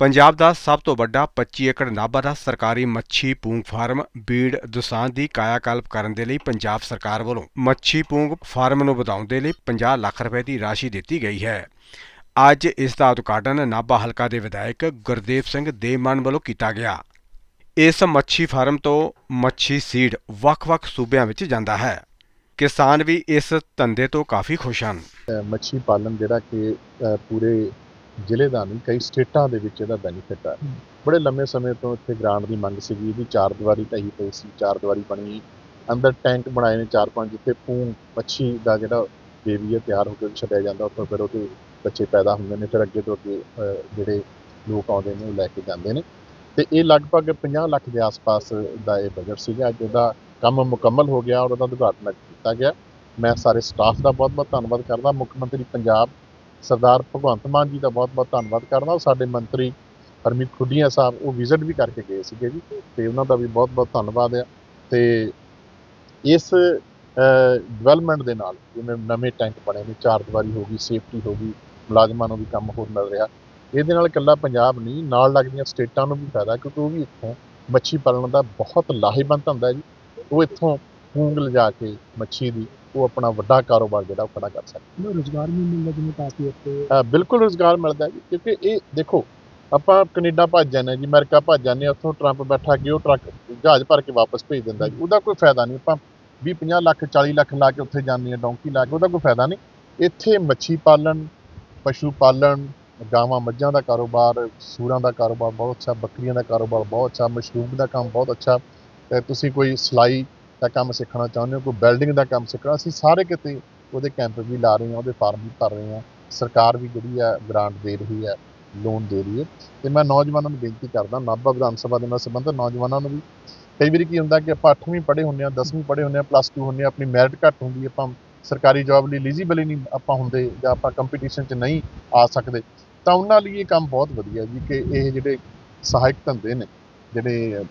ਪੰਜਾਬ ਦਾ ਸਭ ਤੋਂ ਵੱਡਾ 25 ਏਕੜ ਨਾਭਾ ਦਾ ਸਰਕਾਰੀ ਮੱਛੀ ਪੂੰਗ ਫਾਰਮ ਬੀੜ ਦੁਸਾਨ ਦੀ ਕਾਇਆਕਲਪ ਕਰਨ ਦੇ ਲਈ ਪੰਜਾਬ ਸਰਕਾਰ ਵੱਲੋਂ ਮੱਛੀ ਪੂੰਗ ਫਾਰਮ ਨੂੰ ਵਧਾਉਣ ਦੇ ਲਈ 50 ਲੱਖ ਰੁਪਏ ਦੀ ਰਾਸ਼ੀ ਦਿੱਤੀ ਗਈ ਹੈ। ਅੱਜ ਇਸ ਦਾ ਉਦਘਾਟਨ ਨਾਭਾ ਹਲਕਾ ਦੇ ਵਿਧਾਇਕ ਗੁਰਦੇਵ ਸਿੰਘ ਦੇਮਨ ਵੱਲੋਂ ਕੀਤਾ ਗਿਆ। ਇਸ ਮੱਛੀ ਫਾਰਮ ਤੋਂ ਮੱਛੀ ਸੀਡ ਵੱਖ-ਵੱਖ ਸੂਬਿਆਂ ਵਿੱਚ ਜਾਂਦਾ ਹੈ। ਕਿਸਾਨ ਵੀ ਇਸ ਧੰਦੇ ਤੋਂ ਕਾਫੀ ਖੁਸ਼ ਹਨ। ਮੱਛੀ ਪਾਲਣ ਜਿਹੜਾ ਕਿ ਪੂਰੇ ਜ਼ਿਲ੍ਹੇ ਦਾ ਨਹੀਂ ਕਈ ਸਟੇਟਾਂ ਦੇ ਵਿੱਚ ਇਹਦਾ ਬੈਨੀਫਿਟ ਹੈ। ਬੜੇ ਲੰਮੇ ਸਮੇਂ ਤੋਂ ਇੱਥੇ ਗ੍ਰਾਂਟ ਦੀ ਮੰਗ ਸੀਗੀ ਇਹਦੀ ਚਾਰ ਦੀਵਾਰੀ ਢਹੀ ਪਈ ਸੀ ਚਾਰ ਦੀਵਾਰੀ ਬਣੀ। ਅੰਦਰ ਟੈਂਕ ਬਣਾਏ ਨੇ ਚਾਰ ਪੰਜ ਜਿੱਥੇ ਪੂੰ ਮੱਛੀ ਦਾ ਜਿਹੜਾ ਬੇਬੀ ਹੈ ਤਿਆਰ ਹੋ ਕੇ ਛੱਡਿਆ ਜਾਂਦਾ ਉੱਥੋਂ ਫਿਰ ਉਹਦੇ ਬੱਚੇ ਪੈਦਾ ਹੁੰਦੇ ਨੇ ਫਿਰ ਅੱਗੇ ਤੋਂ ਅੱਗੇ ਜਿਹੜੇ ਲੋਕ ਆਉਂਦੇ ਨੇ ਉਹ ਲੈ ਕੇ ਜਾਂਦੇ ਨੇ। ਤੇ ਇਹ ਲਗਭਗ 50 ਲੱਖ ਦੇ ਆਸ-ਪਾਸ ਦਾ ਇਹ ਬਜਟ ਸੀਗਾ। ਅੱਜ ਉਹਦਾ ਕੰਮ ਮੁਕੰਮਲ ਹੋ ਗਿਆ ਔਰ ਉਹਦਾ ਉਦਘਾਟਨ ਕੀਤਾ ਗਿਆ। ਮੈਂ ਸਾਰੇ ਸਟਾਫ ਦਾ ਬਹੁਤ-ਬਹੁਤ ਧੰਨਵਾਦ ਕਰਦਾ। ਮੁੱਖ ਮੰਤਰੀ ਪੰਜਾਬ ਸਰਦਾਰ ਭਗਵੰਤ ਮਾਨ ਜੀ ਦਾ ਬਹੁਤ-ਬਹੁਤ ਧੰਨਵਾਦ ਕਰਦਾ। ਔਰ ਸਾਡੇ ਮੰਤਰੀ ਹਰਮੀਤ ਖੁੱਡੀਆਂ ਸਾਹਿਬ ਉਹ ਵਿਜ਼ਿਟ ਵੀ ਕਰਕੇ ਗਏ ਸੀਗੇ ਜੀ ਤੇ ਉਹਨਾਂ ਦਾ ਵੀ ਬਹੁਤ-ਬਹੁਤ ਧੰਨਵਾਦ ਆ। ਤੇ ਇਸ ਡਿਵੈਲਪਮੈਂਟ ਦੇ ਨਾਲ ਜਿਵੇਂ ਨਵੇਂ ਟੈਂਕ ਬਣੇ ਨੇ, ਚਾਰ ਦੀਵਾਰੀ ਹੋ ਗਈ ਸੇਫਟੀ ਹੋ ਗਈ, ਮੁਲਾਜ਼ਮਾਂ ਨੂੰ ਵੀ ਕੰਮ ਹੋਰ ਮਿਲ ਰਿਹਾ। ਇਹਦੇ ਨਾਲ ਇਕੱਲਾ ਪੰਜਾਬ ਨਹੀਂ, ਨਾਲ ਲੱਗਦੀਆਂ ਸਟੇਟਾਂ ਨੂੰ ਵੀ ਫਾਇਦਾ ਕਿਉਂਕਿ ਉਹ ਵੀ ਇੱਥੋਂ ਮੱਛੀ ਪਾਲਣ ਦਾ ਬਹੁਤ ਲਾਹੇਵੰਦ ਧੰਦਾ ਜੀ। ਉਹ ਇੱਥੋਂ ਪੂੰਗ ਲਿਜਾ ਕੇ ਮੱਛੀ ਦੀ ਉਹ ਆਪਣਾ ਵੱਡਾ ਕਾਰੋਬਾਰ ਜਿਹੜਾ ਉਹ ਖੜਾ ਕਰ ਸਕਦੇ। ਨੂੰ ਰੋਜ਼ਗਾਰ ਵੀ ਮਿਲਦਾ ਜਿਵੇਂ ਕਾਫੀ ਇੱਥੇ। ਅ, ਬਿਲਕੁਲ ਰੋਜ਼ਗਾਰ ਮਿਲਦਾ ਹੈ ਜੀ ਕਿਉਂਕਿ ਇਹ ਦੇਖੋ ਆਪਾਂ ਕੈਨੇਡਾ ਭੱਜ ਜਾਂਦੇ ਜੀ ਅਮਰੀਕਾ ਭੱਜ ਜਾਂਦੇ ਉੱਥੋਂ ਟਰੰਪ ਬੈਠਾ ਕਿ ਉਹ ਟਰੱਕ ਜਹਾਜ਼ ਭਰ ਕੇ ਵਾਪਸ ਭੇਜ ਦਿੰਦਾ ਜੀ। ਉਹਦਾ ਕੋਈ ਫਾਇਦਾ ਨਹੀਂ ਆਪਾਂ 20 50 ਲੱਖ 40 ਲੱਖ ਲਾ ਕੇ ਉੱਥੇ ਜਾਂਦੇ ਹਾਂ ਡੌਂਕੀ ਲਾ ਕੇ ਉਹਦਾ ਕੋਈ ਫਾਇਦਾ ਨਹੀਂ। ਇੱਥੇ ਮੱਛੀ ਪਾਲਣ ਪਸ਼ੂ ਪਾਲਣ ਗਾਵਾਂ ਮੱਝਾਂ ਦਾ ਕਾਰੋਬਾਰ ਸੂਰਾਂ ਦਾ ਕਾਰੋਬਾਰ ਬਹੁਤ ਅੱਛਾ ਬੱਕਰੀਆਂ ਦਾ ਕਾਰੋਬਾਰ ਬਹੁਤ ਅੱਛਾ ਮਸ਼ਰੂਮ ਦਾ ਕੰਮ ਬਹੁਤ ਅੱਛਾ। ਤੇ ਤੁਸੀਂ ਕੋਈ ਸਿਲਾਈ ਦਾ ਕੰਮ ਸਿੱਖਣਾ ਚਾਹੁੰਦੇ ਹੋ, ਕੋਈ ਬਿਲਡਿੰਗ ਦਾ ਕੰਮ ਸਿੱਖਣਾ ਅਸੀਂ ਸਾਰੇ ਕਿਤੇ ਉਹਦੇ ਕੈਂਪ ਵੀ ਲਾ ਰਹੇ ਹਾਂ, ਉਹਦੇ ਫਾਰਮ ਵੀ ਭਰ ਰਹੇ ਹਾਂ। ਸਰਕਾਰ ਵੀ ਜਿਹੜੀ ਹੈ ਗ੍ਰਾਂਟ ਦੇ ਰਹੀ ਹੈ ਲੋਨ ਦੇ ਰਹੀ ਹੈ। ਤੇ ਮੈਂ ਨੌਜਵਾਨਾਂ ਨੂੰ ਬੇਨਤੀ ਕਰਦਾ, ਨਾਭਾ ਵਿਧਾਨ ਸਭਾ ਦੇ ਨਾਲ ਸੰਬੰਧਿਤ ਨੌਜਵਾਨਾਂ ਨੂੰ ਵੀ ਕਈ ਵਾਰੀ ਕੀ ਹੁੰਦਾ ਕਿ ਆਪਾਂ 8ਵੀਂ ਪੜ੍ਹੇ ਹੁੰਦੇ ਹਾਂ 10ਵੀਂ ਪੜ੍ਹੇ ਹੁੰਦੇ ਹਾਂ ਪਲੱਸ 2 ਹੁੰਦੇ ਹਾਂ, ਆਪਣੀ ਮੈਰਿਟ ਘੱਟ ਹੁੰਦੀ ਆਪਾਂ ਸਰਕਾਰੀ ਜੌਬ ਲਈ ਐਲੀਜੀਬਲ ਹੀ ਨਹੀਂ ਆਪਾਂ ਹੁੰਦੇ ਜਾਂ ਆਪਾਂ ਕੰਪੀਟੀਸ਼ਨ 'ਚ ਨਹੀਂ ਆ ਸਕਦੇ। ਤਾਂ ਉਹਨਾਂ ਲਈ ਇਹ ਕੰਮ ਬਹੁਤ ਵਧੀਆ ਜੀ ਕਿ ਇਹ ਜਿਹੜੇ ਸਹਾਇਕ ਧੰਦੇ ਨੇ, ਜਿਹੜੇ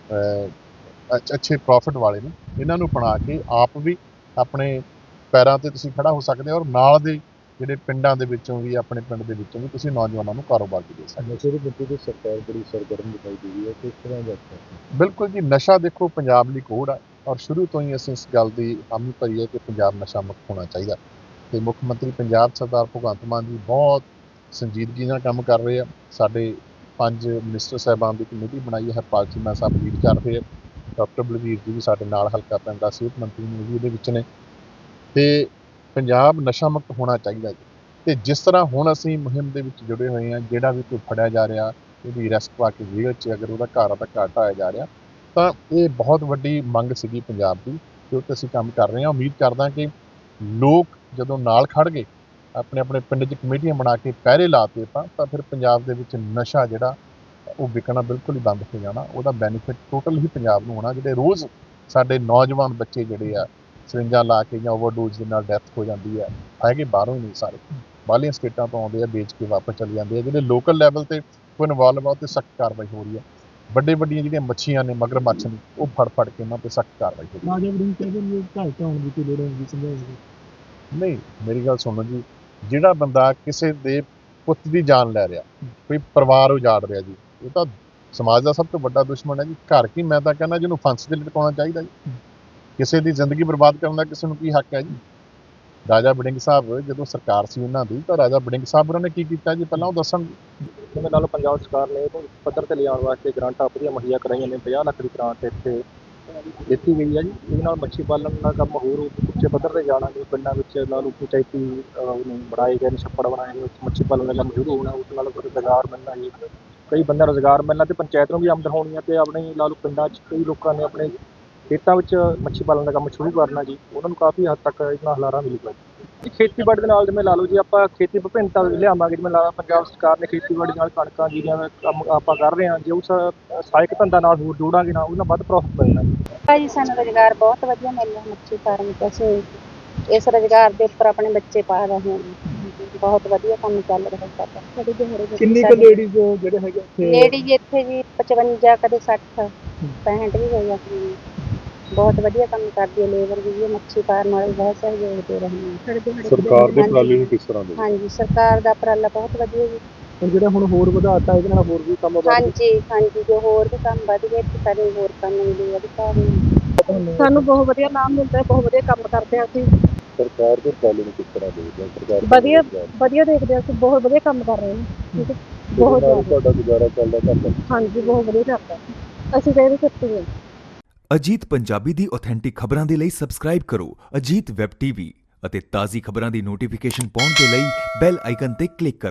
ਅੱਛ- ਅੱਛੇ ਪ੍ਰੋਫਿਟ ਵਾਲੇ ਨੇ। ਇਹਨਾਂ ਨੂੰ ਅਪਣਾ ਕੇ ਆਪ ਵੀ ਆਪਣੇ ਪੈਰਾਂ ਤੇ ਤੁਸੀਂ ਖੜਾ ਹੋ ਸਕਦੇ ਹੋ ਔਰ ਨਾਲ ਦੇ ਜਿਹੜੇ ਪਿੰਡਾਂ ਦੇ ਵਿੱਚੋਂ ਵੀ ਆਪਣੇ ਪਿੰਡ ਦੇ ਵਿੱਚੋਂ ਵੀ ਤੁਸੀਂ ਨੌਜਵਾਨਾਂ ਨੂੰ ਕਾਰੋਬਾਰ ਦੇ ਸਕਦੇ ਹੋ। ਨਸ਼ੇ ਦੇ ਮੁੱਦੇ ਤੇ ਸਰਕਾਰ ਬੜੀ ਸਰਗਰਮ ਦਿਖਾਈ ਦੇ ਰਹੀ ਹੈ। ਕਿਸ ਤਰ੍ਹਾਂ ਦਾ ਬਿਲਕੁਲ ਜੀ ਨਸ਼ਾ ਦੇਖੋ ਪੰਜਾਬ ਲਈ ਕੋਡ ਹੈ ਔਰ ਸ਼ੁਰੂ ਤੋਂ ਹੀ ਅਸੀਂ ਇਸ ਗੱਲ ਦੀ ਹਾਮੀ ਭਰੀ ਹੈ ਕਿ ਪੰਜਾਬ ਨਸ਼ਾ ਮੁਕਤ ਹੋਣਾ ਚਾਹੀਦਾ ਤੇ ਮੁੱਖ ਮੰਤਰੀ ਪੰਜਾਬ ਸਰਦਾਰ ਭਗਵੰਤ ਮਾਨ ਜੀ ਬਹੁਤ ਸੰਜੀਦਗੀ ਨਾਲ ਕੰਮ ਕਰ ਰਹੇ ਆ। ਸਾਡੇ ਪੰਜ ਮਿਨਿਸਟਰ ਸਾਹਿਬਾਨ ਦੀ ਕਮੇਟੀ ਬਣਾਈ ਹੈ ਹਰਪਾਲ ਚੀਮਾ ਸਾਹਿਬ ਲੀਡ ਕਰ ਰਹੇ ਆ। ਡਾਕਟਰ ਬਲਵੀਰ ਜੀ ਵੀ ਸਾਡੇ ਨਾਲ ਹਲਕਾ ਪੈਂਦਾ ਸਿਹਤ ਮੰਤਰੀ ਨੇ ਵੀ ਇਹਦੇ ਵਿੱਚ ਨੇ। ਤੇ ਪੰਜਾਬ ਨਸ਼ਾ ਮੁਕਤ ਹੋਣਾ ਚਾਹੀਦਾ ਜੀ। ਤੇ ਜਿਸ ਤਰ੍ਹਾਂ ਹੁਣ ਅਸੀਂ ਮੁਹਿੰਮ ਦੇ ਵਿੱਚ ਜੁੜੇ ਹੋਏ ਹਾਂ, ਜਿਹੜਾ ਵੀ ਕੋਈ ਫੜਿਆ ਜਾ ਰਿਹਾ, ਉਹਦੀ ਅਰੈਸਟ ਪਾ ਕੇ ਜੇਲ੍ਹ 'ਚ ਅਗਰ ਉਹਦਾ ਘਰ ਆ ਤਾਂ ਘਰ ਢਾਇਆ ਜਾ ਰਿਹਾ, ਤਾਂ ਇਹ ਬਹੁਤ ਵੱਡੀ ਮੰਗ ਸੀਗੀ ਪੰਜਾਬ ਦੀ ਤੇ ਉਹ ਅਸੀਂ ਕੰਮ ਕਰ ਰਹੇ ਹਾਂ। ਉਮੀਦ ਕਰਦਾ ਕਿ ਲੋਕ ਜਦੋਂ ਨਾਲ ਖੜ ਗਏ ਆਪਣੇ ਆਪਣੇ ਪਿੰਡ 'ਚ ਕਮੇਟੀਆਂ ਬਣਾ ਕੇ ਪਹਿਰੇ ਲਾਤੇ ਤਾਂ ਤਾਂ ਫਿਰ ਪੰਜਾਬ ਦੇ ਵਿੱਚ ਨਸ਼ਾ ਜਿਹੜਾ ਉਹ ਵਿਕਣਾ ਬਿਲਕੁਲ ਹੀ ਬੰਦ ਹੋ ਜਾਣਾ ਉਹਦਾ ਬੈਨੀਫਿਟ ਟੋਟਲ ਹੀ ਪੰਜਾਬ ਨੂੰ ਹੋਣਾ ਜਿਹੜੇ ਰੋਜ਼ ਸਾਡੇ ਨੌਜਵਾਨ ਬੱਚੇ ਜਿਹੜੇ ਆ ਸਰਿੰਜਾਂ ਲਾ ਕੇ ਜਾਂ ਓਵਰਡੋਜ਼ ਦੇ ਨਾਲ ਡੈਥ ਹੋ ਜਾਂਦੀ ਹੈ ਹੈਗੇ ਬਾਹਰੋਂ ਹੀ ਨਹੀਂ ਸਾਰੇ। ਬਾਹਰਲੀਆਂ ਸਟੇਟਾਂ ਤੋਂ ਆਉਂਦੇ ਆ ਵੇਚ ਕੇ ਵਾਪਸ ਚਲੇ ਜਾਂਦੇ ਆ ਜਿਹੜੇ ਲੋਕਲ ਲੈਵਲ ਤੇ ਕੋਈ ਇਨਵੋਲਵ ਆ ਤੇ ਸਖਤ ਕਾਰਵਾਈ ਹੋ ਰਹੀ ਹੈ ਵੱਡੇ ਵੱਡੀਆਂ ਜਿਹੜੀਆਂ ਮੱਛੀਆਂ ਨੇ ਮਗਰਮੱਛ ਨੇ ਉਹ ਫੜ ਫੜ ਕੇ ਉਹਨਾਂ ਤੇ ਸਖਤ ਕਾਰਵਾਈ ਹੋ ਰਹੀ ਹੈ ਰਾਜਾ ਵੜਿੰਗ ਕਹਿੰਦੇ ਨੇ ਘਰ ਢਾਉਣ ਦੀ ਕੋਈ ਲੋੜ ਨਹੀਂ ਸਮਝਾਉਂਦੇ ਨਹੀਂ ਮੇਰੀ ਗੱਲ ਸੁਣੋ ਜੀ ਜਿਹੜਾ ਬੰਦਾ ਕਿਸੇ ਦੇ ਪੁੱਤ ਦੀ ਜਾਨ ਲੈ ਰਿਹਾ ਕੋਈ ਪਰਿਵਾਰ ਉਜਾੜ ਰਿਹਾ ਜੀ ਇਹ ਤਾਂ ਸਮਾਜ ਦਾ ਸਭ ਤੋਂ ਵੱਡਾ ਦੁਸ਼ਮਣ ਹੈ ਜੀ। ਘਰ ਕੀ ਮੈਂ ਤਾਂ ਕਹਿੰਦਾ ਜਿਹਨੂੰ ਫਾਂਸੀ ਤੇ ਲਟਕਾਉਣਾ ਚਾਹੀਦਾ ਜੀ। ਕਿਸੇ ਦੀ ਜ਼ਿੰਦਗੀ ਬਰਬਾਦ ਕਰਨ ਦਾ ਕਿਸੇ ਨੂੰ ਕੀ ਹੱਕ ਹੈ ਜੀ? ਰਾਜਾ ਬੜਿੰਗ ਸਾਹਿਬ ਜਦੋਂ ਸਰਕਾਰ ਸੀ ਉਹਨਾਂ ਦੀ ਤਾਂ ਰਾਜਾ ਬੜਿੰਗ ਸਾਹਿਬ ਉਹਨਾਂ ਨੇ ਕੀ ਕੀਤਾ ਜੀ? ਪਹਿਲਾਂ ਉਹ ਦੱਸਣ ਜਿਵੇਂ ਨਾਲ ਪੰਜਾਬ ਸਰਕਾਰ ਨੇ ਇਹਨੂੰ ਪੱਧਰ ਤੇ ਲਿਆਉਣ ਵਾਸਤੇ ਗ੍ਰਾਂਟਾਂ ਵਧੀਆ ਮੁਹੱਈਆ ਕਰਾਈਆਂ ਨੇ 50 ਲੱਖ ਦੀ ਗ੍ਰਾਂਟ ਇੱਥੇ ਦਿੱਤੀ ਗਈ ਹੈ ਜੀ। ਇਹਦੇ ਨਾਲ ਮੱਛੀ ਪਾਲਣ ਦਾ ਕੰਮ ਹੋਰ ਉੱਚੇ ਪੱਧਰ ਤੇ ਜਾਣਾ ਜੀ। ਪਿੰਡਾਂ ਵਿੱਚ ਨਾਲ ਪੰਚਾਇਤੀ ਅਹ, ਬਣਾਏ ਗਏ ਨੇ ਛੱਪੜ ਬਣਾਏ ਨੇ ਉੱਥੇ ਮੱਛੀ ਪਾਲਣ ਦਾ ਕੰਮ ਸ਼ੁਰੂ ਹੋਣਾ ਉਸ ਨਾਲ ਫਿਰ ਮਿਲਣਾ ਜੀ। ਕਈ ਬੰਦਿਆਂ ਨੂੰ ਰੁਜ਼ਗਾਰ ਮਿਲਣਾ ਤੇ ਪੰਚਾਇਤ ਨੂੰ ਵੀ ਆਮਦਨ ਹੋਣੀ ਹੈ ਤੇ ਆਪਣੇ ਲਾ ਲਓ ਪਿੰਡਾਂ 'ਚ ਕਈ ਲੋਕਾਂ ਨੇ ਆਪਣੇ ਖੇਤਾਂ ਵਿੱਚ ਮੱਛੀ ਪਾਲਣ ਦਾ ਕੰਮ ਸ਼ੁਰੂ ਕਰਨਾ ਜੀ, ਉਹਨਾਂ ਨੂੰ ਕਾਫੀ ਹੱਦ ਤੱਕ ਇਹਨਾਂ ਹਲਾਰਾ ਮਿਲੂਗਾ ਜੀ ਖੇਤੀਬਾੜੀ ਦੇ ਨਾਲ ਜਿਵੇਂ ਲਾ ਲਓ ਜੀ, ਆਪਾਂ ਖੇਤੀ ਵਿਭਿੰਨਤਾ ਲਿਆਵਾਂਗੇ, ਜਿਵੇਂ ਲਾ ਪੰਜਾਬ ਸਰਕਾਰ ਨੇ ਖੇਤੀਬਾੜੀ ਨਾਲ ਕਣਕਾਂ ਜੀਰੀਆਂ ਦਾ ਕੰਮ ਆਪਾਂ ਕਰ ਰਹੇ ਹਾਂ ਜੇ ਉਸ ਸਹਾਇਕ ਧੰਦਾ ਨਾਲ ਹੋਰ ਜੋੜਾਂਗੇ ਨਾ, ਉਹਨਾਂ ਵੱਧ ਪ੍ਰੋਫਿਟ ਮਿਲਣਾ ਜੀ। ਭਾਜੀ ਸਾਨੂੰ ਰੁਜ਼ਗਾਰ ਬਹੁਤ ਵਧੀਆ ਮਿਲ ਰਿਹਾ ਮੱਛੀ ਫਾਰਮ ਤੇ ਅਸੀਂ ਇਸ ਰੁਜ਼ਗਾਰ ਦੇ ਉੱਪਰ ਆਪਣੇ ਬੱਚੇ ਪਾ ਰਹੇ ਹਾਂ। ਬਹੁਤ ਵਧੀਆ ਕੰਮ ਚੱਲ ਰਿਹਾ ਸਾਡਾ। ਸਾਡੇ ਜਿਹੜੇ ਕਿੰਨੀ ਕੁ ਲੇਡੀਜ਼ ਜਿਹੜੇ ਹੈਗੇ ਇੱਥੇ? ਲੇਡੀਜ਼ ਇੱਥੇ ਜੀ 55 ਕਦੇ 60 65 ਵੀ ਹੋ ਜਾਂਦੀ ਬਹੁਤ ਵਧੀਆ ਕੰਮ ਕਰਦੀ ਹੈ ਲੇਬਰ ਵੀ ਇਹ ਮੱਛੀ ਫਾਰਮ ਵਾਲੇ ਬਹੁਤ ਸਹਿਯੋਗ ਦੇ ਰਹੇ ਨੇ। ਸਰਕਾਰ ਦੇ। ਉਪਰਾਲੇ ਨੂੰ ਕਿਸ ਤਰ੍ਹਾਂ ਦੇ ਹਾਂਜੀ ਸਰਕਾਰ ਦਾ ਉਪਰਾਲਾ ਬਹੁਤ ਵਧੀਆ ਜੀ। ਹੁਣ ਜਿਹੜਾ ਹੁਣ ਹੋਰ ਵਧਾਤਾ ਇਹਦੇ ਨਾਲ ਹੋਰ ਵੀ ਕੰਮ ਵੱਧ ਹਾਂਜੀ ਹਾਂਜੀ ਜੋ ਹੋਰ ਵੀ ਕੰਮ ਵਧ ਗਏ ਤੇ ਸਾਡੇ ਹੋਰ ਕੰਮ ਮਿਲੇ ਅਧਿਕਾਰ ਨੂੰ ਸਾਨੂੰ ਬਹੁਤ ਵਧੀਆ ਨਾਮ ਮਿਲਦਾ ਹੈ ਬਹੁਤ ਵਧੀਆ ਕੰਮ ਕਰਦੇ ਹਾਂ ਅਸੀਂ। ਸਰਕਾਰ ਦੇ ਚਾਲੂ ਨੂੰ ਕਿਸ ਤਰ੍ਹਾਂ ਦੇਖਦੇ ਹੋ? ਸਰਕਾਰ ਵਧੀਆ ਵਧੀਆ ਦੇਖਦੇ ਹਾਂ। ਅਸੀਂ ਬਹੁਤ ਵਧੀਆ ਕੰਮ ਕਰ ਰਹੇ ਹਾਂ। ਠੀਕ ਹੈ। ਬਹੁਤ ਬਹੁਤ ਜ਼ਿਆਦਾ। ਤੁਹਾਡਾ ਗੁਜ਼ਾਰਾ ਚੱਲਦਾ ਕਰਦਾ ਹਾਂਜੀ ਬਹੁਤ ਵਧੀਆ ਕਰਦਾ ਅਸੀਂ ਤਾਂ ਇਹਦੇ ਸੱਚੇ ਹਾਂ ਅਜੀਤ ਪੰਜਾਬੀ ਦੀ ਆਥੈਂਟਿਕ ਖਬਰਾਂ ਦੇ ਲਈ ਸਬਸਕ੍ਰਾਈਬ ਕਰੋ। ਅਜੀਤ ਵੈਬ ਟੀਵੀ ਅਤੇ ਤਾਜ਼ੀ ਖਬਰਾਂ ਦੀ ਨੋਟੀਫਿਕੇਸ਼ਨ ਪਾਉਣ ਦੇ ਲਈ ਬੈਲ ਆਈਕਨ ਤੇ ਕਲਿੱਕ ਕਰੋ।